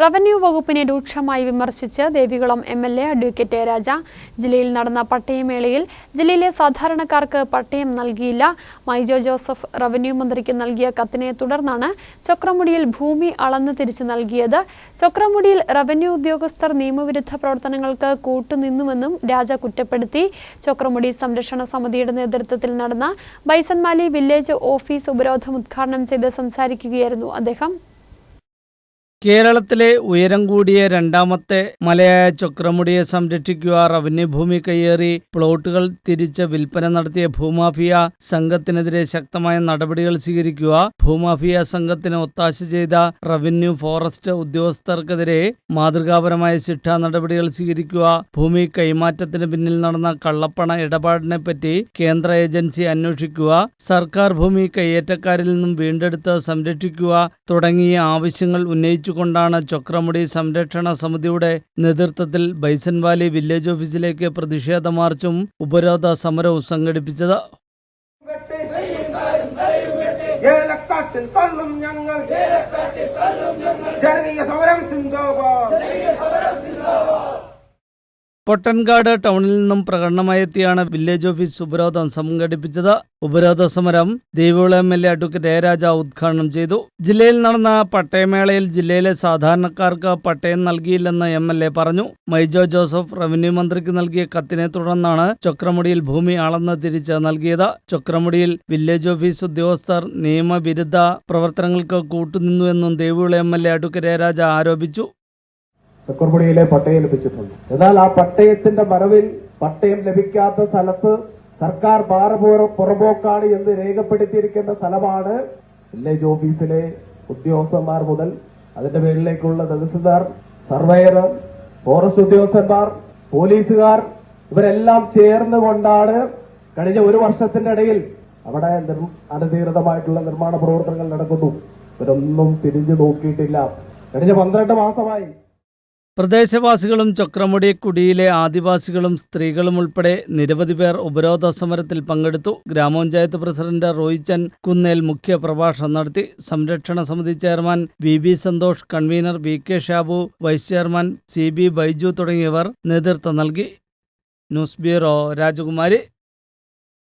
Revenue വകുപ്പിനെ രൂക്ഷമായി വിമർശിച്ച് Devikulam M L A advocate Raja. ജില്ലയിൽ നടന്ന പട്ടയമേളയിൽ ജില്ലയിലെ സാധാരണക്കാർക്ക് പട്ടയം നൽകിയില്ല. മൈജോ ജോസഫ് റവന്യൂ മന്ത്രിക്ക് നൽകിയ കത്തിനെ തുടർന്നാണ് ചക്രമുടിയിൽ ഭൂമി അളന്നു തിരിച്ചു നൽകിയത്. ചക്രമുടിയിൽ റവന്യൂ ഉദ്യോഗസ്ഥർ നിയമവിരുദ്ധ പ്രവർത്തനങ്ങൾക്ക് കൂട്ടുനിന്നുവെന്നും രാജ കുറ്റപ്പെടുത്തി. ചക്രമുടി സംരക്ഷണ സമിതിയുടെ നേതൃത്വത്തിൽ നടന്ന ബൈസൻമാലി വില്ലേജ് ഓഫീസ് ഉപരോധം ഉദ്ഘാടനം ചെയ്ത് സംസാരിക്കുകയായിരുന്നു അദ്ദേഹം. കേരളത്തിലെ ഉയരം കൂടിയ രണ്ടാമത്തെ മലയായ ചക്രമുടിയെ സംരക്ഷിക്കുക റവന്യൂ ഭൂമി കയ്യേറി പ്ലോട്ടുകൾ തിരിച്ച് വിൽപ്പന നടത്തിയ ഭൂമാഫിയ സംഘത്തിനെതിരെ ശക്തമായ നടപടികൾ സ്വീകരിക്കുക. ഭൂമാഫിയ സംഘത്തിന് ഒത്താശ ചെയ്ത റവന്യൂ ഫോറസ്റ്റ് ഉദ്യോഗസ്ഥർക്കെതിരെ മാതൃകാപരമായ ശിക്ഷാ നടപടികൾ സ്വീകരിക്കുക. ഭൂമി കൈമാറ്റത്തിന് പിന്നിൽ നടന്ന കള്ളപ്പണ ഇടപാടിനെ പറ്റി കേന്ദ്ര ഏജൻസി അന്വേഷിക്കുക. സർക്കാർ ഭൂമി കയ്യേറ്റക്കാരിൽ നിന്നും വീണ്ടെടുത്ത് സംരക്ഷിക്കുക തുടങ്ങിയ ആവശ്യങ്ങൾ ഉന്നയിച്ചുകൊണ്ടാണ് ചൊക്രമുടി സംരക്ഷണ സമിതിയുടെ നേതൃത്വത്തിൽ ബൈസൻവാലി വില്ലേജ് ഓഫീസിലേക്ക് പ്രതിഷേധ മാർച്ചും ഉപരോധ സമരവും സംഘടിപ്പിച്ചത്. ഞങ്ങൾ. ജനകീയ സമരം സിന്ദാബാദ് പൊട്ടൻകാട് ടൗണിൽ നിന്നും പ്രകടനമായെത്തിയാണ് വില്ലേജ് ഓഫീസ് ഉപരോധം സംഘടിപ്പിച്ചത്. ഉപരോധ സമരം Devikulam M L A advocate Jayaraja Raja ഉദ്ഘാടനം ചെയ്തു. ജില്ലയിൽ നടന്ന പട്ടയമേളയിൽ ജില്ലയിലെ സാധാരണക്കാർക്ക് പട്ടയം നൽകിയില്ലെന്ന് എം എൽ എ പറഞ്ഞു. മൈജോ ജോസഫ് റവന്യൂ മന്ത്രിക്ക് നൽകിയ കത്തിനെ തുടർന്നാണ് ചക്രമുടിയിൽ ഭൂമി അളന്ന് തിരിച്ച് നൽകിയത്. ചക്രമുടിയിൽ വില്ലേജ് ഓഫീസ് ഉദ്യോഗസ്ഥർ നിയമവിരുദ്ധ പ്രവർത്തനങ്ങൾക്ക് കൂട്ടുനിന്നുവെന്നും Devikulam M L A advocate Jayaraja Raja ആരോപിച്ചു. ചക്കുർമുടിയിലെ പട്ടയം ലഭിച്ചിട്ടുണ്ട്. എന്നാൽ ആ പട്ടയത്തിന്റെ മറവിൽ പട്ടയം ലഭിക്കാത്ത സ്ഥലത്ത് സർക്കാർ ഭാരപൂർ പുറമ്പോക്കാണ് എന്ന് രേഖപ്പെടുത്തിയിരിക്കുന്ന സ്ഥലമാണ് വില്ലേജ് ഓഫീസിലെ ഉദ്യോഗസ്ഥന്മാർ മുതൽ അതിന്റെ പേരിലേക്കുള്ള തഹസിൽദാർ സർവേയർ ഫോറസ്റ്റ് ഉദ്യോഗസ്ഥന്മാർ പോലീസുകാർ ഇവരെല്ലാം ചേർന്നുകൊണ്ടാണ് കഴിഞ്ഞ ഒരു വർഷത്തിന്റെ ഇടയിൽ അവിടെ അനധികൃതമായിട്ടുള്ള നിർമ്മാണ പ്രവർത്തനങ്ങൾ നടക്കുന്നു. ഇവരൊന്നും തിരിഞ്ഞു നോക്കിയിട്ടില്ല. കഴിഞ്ഞ പന്ത്രണ്ട് മാസമായി പ്രദേശവാസികളും ചക്രമുടി കുടിയിലെ ആദിവാസികളും സ്ത്രീകളും ഉൾപ്പെടെ നിരവധി പേർ ഉപരോധ സമരത്തിൽ പങ്കെടുത്തു. ഗ്രാമപഞ്ചായത്ത് പ്രസിഡന്റ് റോയിച്ചൻ കുന്നേൽ മുഖ്യ പ്രഭാഷണം നടത്തി. സംരക്ഷണ സമിതി chairman V B Santhosh convener V K Shabu vice chairman C B Baiju തുടങ്ങിയവർ നേതൃത്വം നൽകി. ന്യൂസ് ബ്യൂറോ രാജകുമാരി.